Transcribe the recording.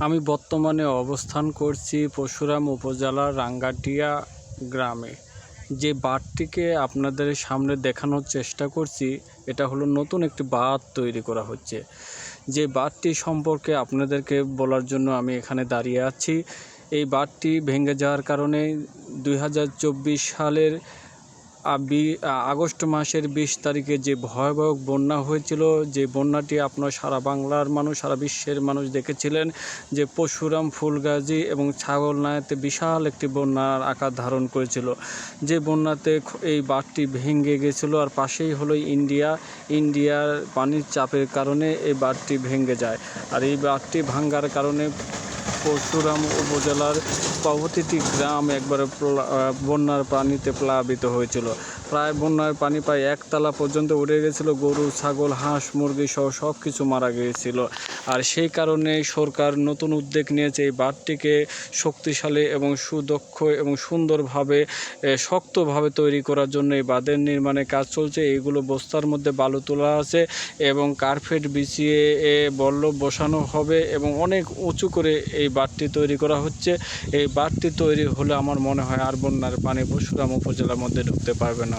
আমি বর্তমানে অবস্থান করছি পরশুরাম উপজেলার রাঙ্গাটিয়া গ্রামে। যে বাঁধটিকে আপনাদের সামনে দেখানোর চেষ্টা করছি, এটা হলো নতুন একটি বাঁধ তৈরি করা হচ্ছে। যে বাঁধটি সম্পর্কে আপনাদেরকে বলার জন্য আমি এখানে দাঁড়িয়ে আছি। এই বাঁধটি ভেঙে যাওয়ার কারণে দুই হাজার চব্বিশ সালের আগস্ট মাসের বিশ তারিখে যে ভয়াবহ বন্যা হয়েছিল, যে বন্যাটি আপনার সারা বাংলার মানুষ, সারা বিশ্বের মানুষ দেখেছিলেন, যে পশুরাম ফুলগাজী এবং ছাগলনায়াতে বিশাল একটি বন্যার আকার ধারণ করেছিল। যে বন্যাতে এই বাঁধটি ভেঙে গেছিল আর পাশেই হলো ইন্ডিয়া। ইন্ডিয়ার পানির চাপের কারণে এই বাঁধটি ভেঙে যায়। আর এই বাঁধটি ভাঙ্গার কারণে পরশুরাম উপজেলার প্রতিটি গ্রাম একবারে বন্যার পানিতে প্লাবিত হয়েছিল। প্রায় বন্যার পানি প্রায় একতলা পর্যন্ত উঠে গেছিল। গরু, ছাগল, হাঁস, মুরগি সহ সব কিছু মারা গিয়েছিল। আর সেই কারণে সরকার নতুন উদ্যোগ নিয়েছে এই বাঁধটিকে শক্তিশালী এবং সুদক্ষ এবং সুন্দরভাবে শক্তভাবে তৈরি করার জন্য এই বাঁধের নির্মাণে কাজ চলছে। এইগুলো বস্তার মধ্যে বালু তোলা আছে এবং কার্পেট বিছিয়ে বল্লভ বসানো হবে এবং অনেক উঁচু করে এই বাঁধটি তৈরি করা হচ্ছে। এই বাঁধটি তৈরি হলে আমার মনে হয় আর বন্যার পানি পরশুরাম উপজেলার মধ্যে ঢুকতে পারবে না।